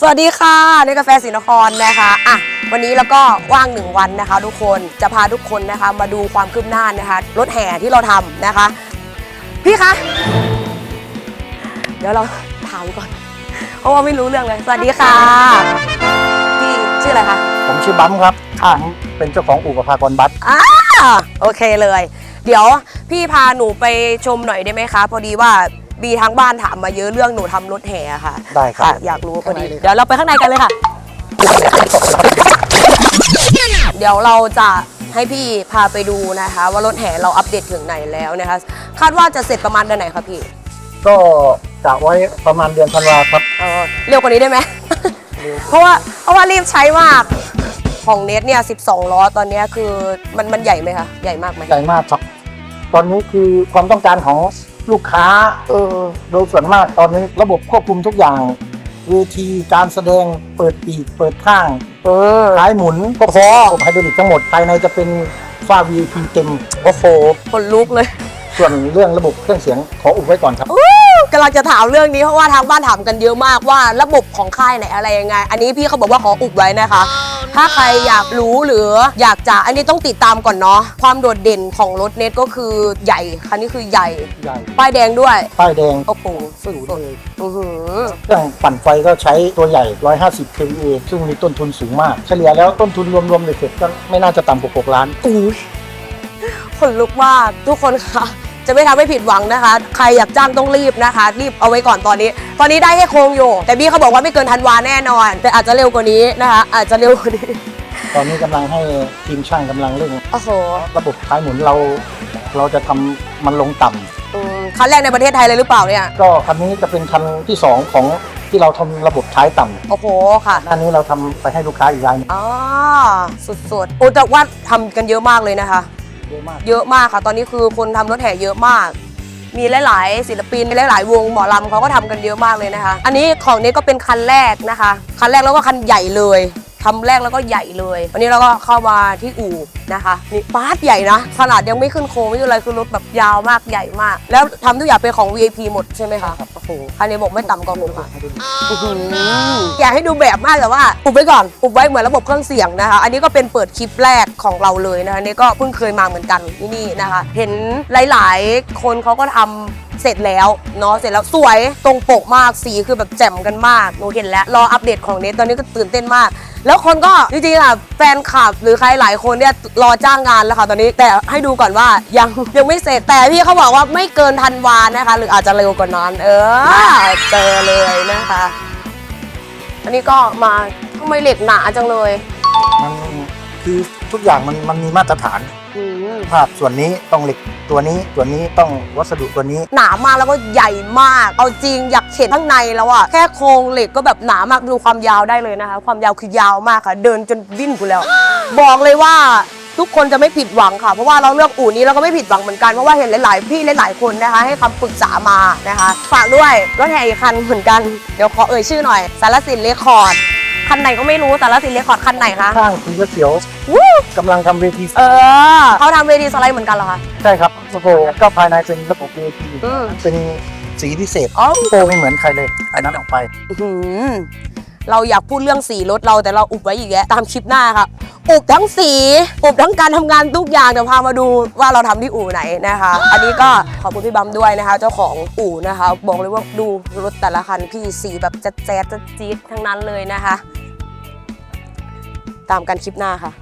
สวัสดีค่ะในกาแฟศรีนครนะคะอะวันนี้แล้วก็ว่างหนึ่งวันนะคะ ทุกคนจะพาทุกคนนะคะมาดูความคืบหน้านะคะรถแห่ที่เราทำนะคะ พี่คะเดี๋ยวเราถามก่อน เพราะว่าไม่รู้เรื่องเลย สวัสดีค่ะ พี่ชื่ออะไรคะผมชื่อบัมครับผมเป็นเจ้าของอู่ประภากรบัสอ่าโอเคเลย เดี๋ยวพี่พาหนูไปชมหน่อยได้ไหมคะ พอดีว่า บีทางบ้านถามมาเยอะเรื่องหนูทำรถแห่ค่ะได้ครัค่ะบอยากรู้พอดีข้างในเลยเดี๋ยวเราไปข้างในกันเลยค่ะ เดี๋ยวเราจะให้พี่พาไปดูนะคะ ว่ารถแห่เราอัปเดตถึงไหนแล้วนะคะ คาดว่าจะเสร็จประมาณเดือนไหนคะพี่ก็กะไว้ประมาณเดือนธันวาครับ เออเร็วกว่านี้ได้ไหม เพราะว่าเพราะว่ารีบใช้มาก ของเนทเนี่ย 12 ล้อตอนเนี้ยคือมันมันใหญ่ไหมคะ ใหญ่มากไหม ใหญ่มากครับ ตอนนี้คือความต้องการของ ลูกค้าเออโดยส่วนมากตอนนี้ระบบควบคุมทุกอย่างเวทีการแสดงเปิดปีกเปิดข้าง เออท้ายหมุนก็พอระบบไฮดรอลิกทั้งหมดภายในจะเป็นฝ้า VIP เต็มโอ้โหคนลุกเลย ส่วนเรื่องระบบเครื่องเสียงขออุบไว้ก่อนครับกำลังจะถามเรื่องนี้เพราะว่าทางบ้านถามกันเยอะมากว่าระบบของค่ายไหนอะไรยังไง อันนี้พี่เขาบอกว่าขออุบไว้นะคะ ถ้าใครอยากรู้หรืออยากจะอันนี้ต้องติดตามก่อนเนาะความโดดเด่นของรถเน็ตก็คือใหญ่คันนี้คือใหญ่ ใหญ่ป้ายแดงด้วยป้ายแดงโอ้โหสุสูดงเลยๆอื้อหือเครื่องปั่นไฟก็ใช้ตัวใหญ่ 150 kVA ซึ่งมีต้นทุนสูงมาก เฉลี่ยแล้วต้นทุนรวมๆเลยเสร็จก็ไม่น่าจะต่ำกว่า6ล้าน อุ้ยขนลุกมากทุกคนคะ จะไม่ทำให้ผิดหวังนะคะ ใครอยากจ้างต้องรีบนะคะ รีบเอาไว้ก่อนตอนนี้ ตอนนี้ได้แค่โครงอยู่ แต่บี้เขาบอกว่าไม่เกินธันวาแน่นอน แต่อาจจะเร็วกว่านี้นะคะ อาจจะเร็วกว่านี้ ตอนนี้กำลังให้ทีมช่างกำลังเร่งโอ้โหระบบท้ายหมุนเรา เราจะทำมันลงต่ำอืมคันแรกในประเทศไทยเลยหรือเปล่าเนี่ย ก็คันนี้จะเป็นคันที่2ของที่เราทำระบบท้ายต่ำโอ้โหค่ะหน้านี้เราทำไปให้ลูกค้าอีกรายหนึ่งอ๋อ สุดๆ โอ้แต่ว่าทำกันเยอะมากเลยนะคะ เยอะมากเยอะมากค่ะ ตอนนี้คือคนทำรถแห่เยอะมาก มีหลาย ๆ ศิลปินหลาย ๆ วงหมอลำเขาก็ทำกันเยอะมากเลยนะคะ อันนี้ของนี้ก็เป็นคันแรกนะคะ คันแรกแล้วก็คันใหญ่เลยทำแรกแล้วก็ใหญ่เลย วันนี้เราก็เข้ามาที่อู่นะคะนี่ปาร์ตใหญ่นะ ขนาดยังไม่ขึ้นโค้งไม่เป็นไรคือรถแบบยาวมากใหญ่มาก แล้วทำทุกอย่างเป็นของ VIP หมดใช่ไหมคะ โอ้โหคันนี้บอกไม่ต่ำกว่าหกพันอื้อหืออยากให้ดูแบบมากแต่ว่า อุบไว้ก่อน อุบไว้เหมือนระบบเครื่องเสียงนะคะ อันนี้ก็เป็นเปิดคลิปแรกของเราเลยนะคะนี่ก็เพิ่งเคยมาเหมือนกันที่นี่นะคะ เห็นหลายๆ คนเขาก็ทำเสร็จแล้วเนาะเสร็จแล้วสวยตรงปกมากสีคือแบบแจ่มกันมากหนูเห็นแล้วรออัปเดตของเนตตอนนี้ก็ตื่นเต้นมาก แล้วคนก็จริงๆอะแฟนคลับหรือใครหลายคนเนี่ยรอจ้างงานแล้วค่ะตอนนี้แต่ให้ดูก่อนว่ายังยังไม่เสร็จแต่พี่เขาบอกว่าไม่เกินธันวานะคะ หรืออาจจะเร็วกว่านั้นเออเจอเลยนะคะ อันนี้ก็มาทำไมเหล็กหนาจังเลย มัน คือทุกอย่างมันมันมีมาตรฐานอืมภาพส่วนนี้ต้องเหล็กตัวนี้ส่วนนี้ต้องวัสดุตัวนี้ หนามากแล้วก็ใหญ่มาก เอาจริงอยากเห็นข้างในแล้วอะแค่โครงเหล็กก็แบบหนามากดูความยาวได้เลยนะคะ ความยาวคือยาวมากค่ะ เดินจนวิ่นกูแล้ว บอกเลยว่าทุกคนจะไม่ผิดหวังค่ะ เพราะว่าเราเลือกอู่นี้เราก็ไม่ผิดหวังเหมือนกัน เพราะว่าเห็นหลาย ๆ พี่หลาย ๆ คนนะคะ ให้คำปรึกษามานะคะ ฝากด้วยรถแห่อีกคันเหมือนกัน เดี๋ยวขอเอ่ยชื่อหน่อย สารสินเลคคอร์ด คันไหนก็ไม่รู้สารสินเลคคอร์ดคันไหนคะ ข้างคุณก็เสียว วู้กำลังทำเวทีเออเขาทำเวทีสไลด์เหมือนกันเหรอคะใช่ครับโอ้โหก็ภายในเป็นระบบเวทีอืมเป็นสีพิเศษอ๋อโปรไม่เหมือนใครเลย อันนั้นออกไป อื้อหือเราอยากพูดเรื่องสีรถเราแต่เราอุบไว้อีกแล้วตามคลิปหน้าครับ อุบทั้งสี อุบทั้งการทำงานทุกอย่างเดี๋ยวพามาดูว่าเราทำที่อู่ไหนนะคะ อันนี้ก็ขอบคุณพี่บัมด้วยนะคะ เจ้าของอู่นะคะ บอกเลยว่าดูรถแต่ละคันพี่สีแบบจะแจ๊ดจะจี๊ดทั้งนั้นเลยนะคะ ตามกันคลิปหน้าค่ะ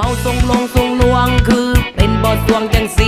เมาทรงลงทรงลวงคือเป็นบ่อสวงจังสี